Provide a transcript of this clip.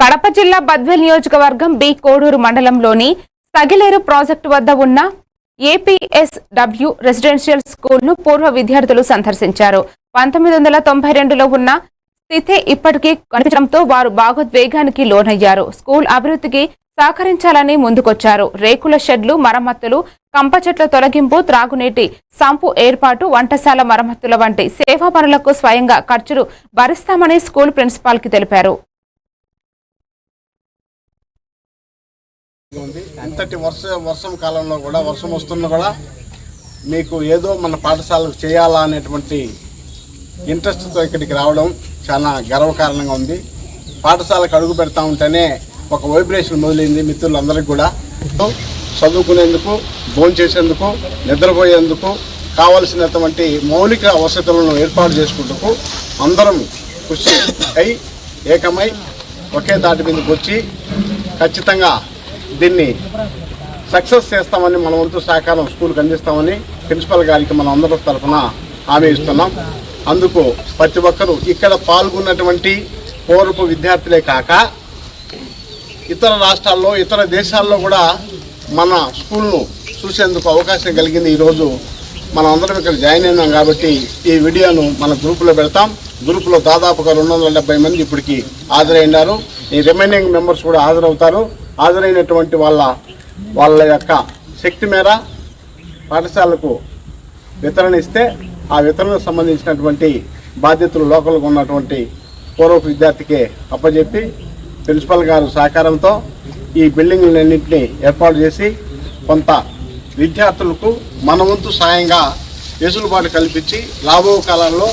కడప జిల్లా బద్వేల్ నియోజకవర్గం బి కోడూరు మండలంలోని సగిలేరు ప్రాజెక్టు వద్ద ఉన్న ఏపీఎస్డబ్ల్యూ రెసిడెన్షియల్ స్కూల్ను పూర్వ విద్యార్థులు సందర్శించారు. పంతొమ్మిది వందల తొంభై రెండులో ఉన్న స్థితి ఇప్పటికీ కనిపించడంతో వారు భాగోద్వేగానికి లోనయ్యారు. స్కూల్ అభివృద్ధికి సహకరించాలని ముందుకొచ్చారు. రేకుల షెడ్లు మరమ్మతులు కంప చెట్ల తొలగింపు త్రాగునీటి సంపు ఏర్పాటు వంటశాల మరమ్మతుల వంటి సేవా పనులకు స్వయంగా ఖర్చులు భరిస్తామని స్కూల్ ప్రిన్సిపాల్కి తెలిపారు. ఉంది ఇంతటి వర్ష వర్షం కాలంలో కూడా వర్షం వస్తున్నా కూడా మీకు ఏదో మన పాఠశాలకు చేయాలా అనేటువంటి ఇంట్రెస్ట్తో ఇక్కడికి రావడం చాలా గర్వకారణంగా ఉంది. పాఠశాలకు అడుగు పెడతా ఉంటేనే ఒక వైబ్రేషన్ మొదలైంది మిత్రులందరికీ కూడా. చదువుకునేందుకు భోంచేసేందుకు నిద్రపోయేందుకు కావలసినటువంటి మౌలిక వసతులను ఏర్పాటు చేసుకుంటూ అందరం కృషి అయి ఏకమై ఒకే దాటి మీదకి వచ్చి ఖచ్చితంగా దీన్ని సక్సెస్ చేస్తామని మన వంతు సహకారం స్కూల్కి అందిస్తామని ప్రిన్సిపల్ గారికి మనం అందరి తరఫున హామీ ఇస్తున్నాం అందుకు ప్రతి ఒక్కరూ ఇక్కడ పాల్గొన్నటువంటి పూర్వపు విద్యార్థులే కాక ఇతర రాష్ట్రాల్లో ఇతర దేశాల్లో కూడా మన స్కూల్ను చూసేందుకు అవకాశం కలిగింది. ఈరోజు మనం అందరం ఇక్కడ జాయిన్ అయినాం కాబట్టి ఈ వీడియోను మన గ్రూపులో పెడతాం. గ్రూపులో దాదాపుగా రెండు వందల డెబ్బై మంది ఇప్పటికి హాజరైనారు ఈ రిమైనింగ్ మెంబర్స్ కూడా హాజరవుతారు. హాజరైనటువంటి వాళ్ళ వాళ్ళ యొక్క శక్తి మేర పాఠశాలకు వితరణ ఇస్తే ఆ వితరణకు సంబంధించినటువంటి బాధ్యతలు లోకల్గా ఉన్నటువంటి పూర్వపు విద్యార్థికే అప్పజెప్పి ప్రిన్సిపల్ గారు సహకారంతో ఈ బిల్డింగులన్నింటినీ ఏర్పాటు చేసి కొంత విద్యార్థులకు మన వంతు సాయంగా వెసులుబాటు కల్పించి రాబో కాలంలో